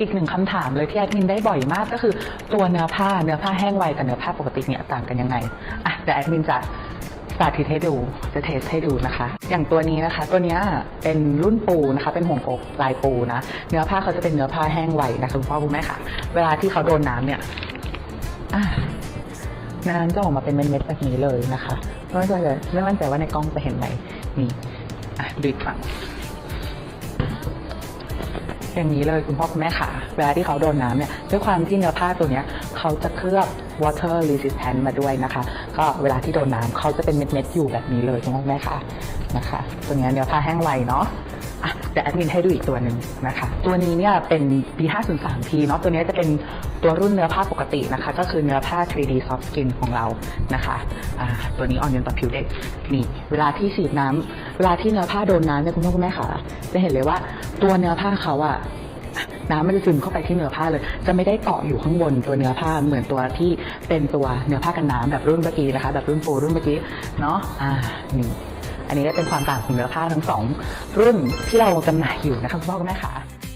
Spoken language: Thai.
อีกหนึ่งคำถามเลยที่แอดมินได้บ่อยมากก็คือตัวเนื้อผ้าเนื้อผ้าแห้งไวกับเนื้อผ้าปกติเนี่ยต่างกันยังไงอะเดี๋ยวแอดมินจะสาธิตให้ดูจะเทสให้ดูนะคะ อย่างตัวนี้นะคะ ตัวเนี้ยเป็นรุ่นปูนะคะ เป็นห่วงอกลายปูนะเนื้อผ้าเขาจะเป็นเนื้อผ้าแห้งไวนะคะคุณพ่อคุณแม่ค่ะ เวลาที่เขาโดนน้ำเนี่ยอะน้ำจะออกมาเป็นเม็ดๆแบบนี้เลยนะคะไม่มั่นใจไม่มั่นใจว่าในกล้องจะเห็นไหมนี่อะดูอีกฝั่ง อย่างนี้เลยคุณพ่อคุณแม่ขาเวลาที่เขาโดนน้ำเนี่ยด้วยความที่เนื้อผ้าตัวเนี้ยเขาจะเคลือบ water resistant มาด้วยนะคะ ก็เวลาที่โดนน้ำเขาจะเป็นเม็ดๆอยู่แบบนี้เลยคุณพ่อคุณแม่ค่ะนะคะ ตัวเนี้ยเนื้อผ้าแห้งไวเนาะ อะเดี๋ยวแอดมินให้ดูอีกตัวหนึ่งนะคะ ตัวนี้เนี่ยเป็น B503P เนาะตัวนี้จะเป็นตัวรุ่นเนื้อผ้าปกตินะคะ ก็คือเนื้อผ้า 3D soft skin ของเรานะคะอ่าตัวนี้อ่อนโยนต่อผิวเด็กนี่เวลาที่ฉีดน้ำเวลาที่เนื้อผ้าโดนน้ำเนี่ยคุณพ่อคุณแม่ค่ะ จะเห็นเลยว่าตัวเนื้อผ้าเขาอะน้ำมันจะซึมเข้าไปที่เนื้อผ้าเลย จะไม่ได้เกาะอยู่ข้างบนตัวเนื้อผ้าเหมือนตัวที่เป็นตัวเนื้อผ้ากันน้ำแบบรุ่นเมื่อกี้นะคะ แบบรุ่นปูรุ่นเมื่อกี้เนาะอ่านี่ อันนี้ก็เป็นความต่างของเนื้อผ้าทั้งสองรุ่นที่เราจำหน่ายอยู่นะคะคุณพ่อคุณแม่ค่ะ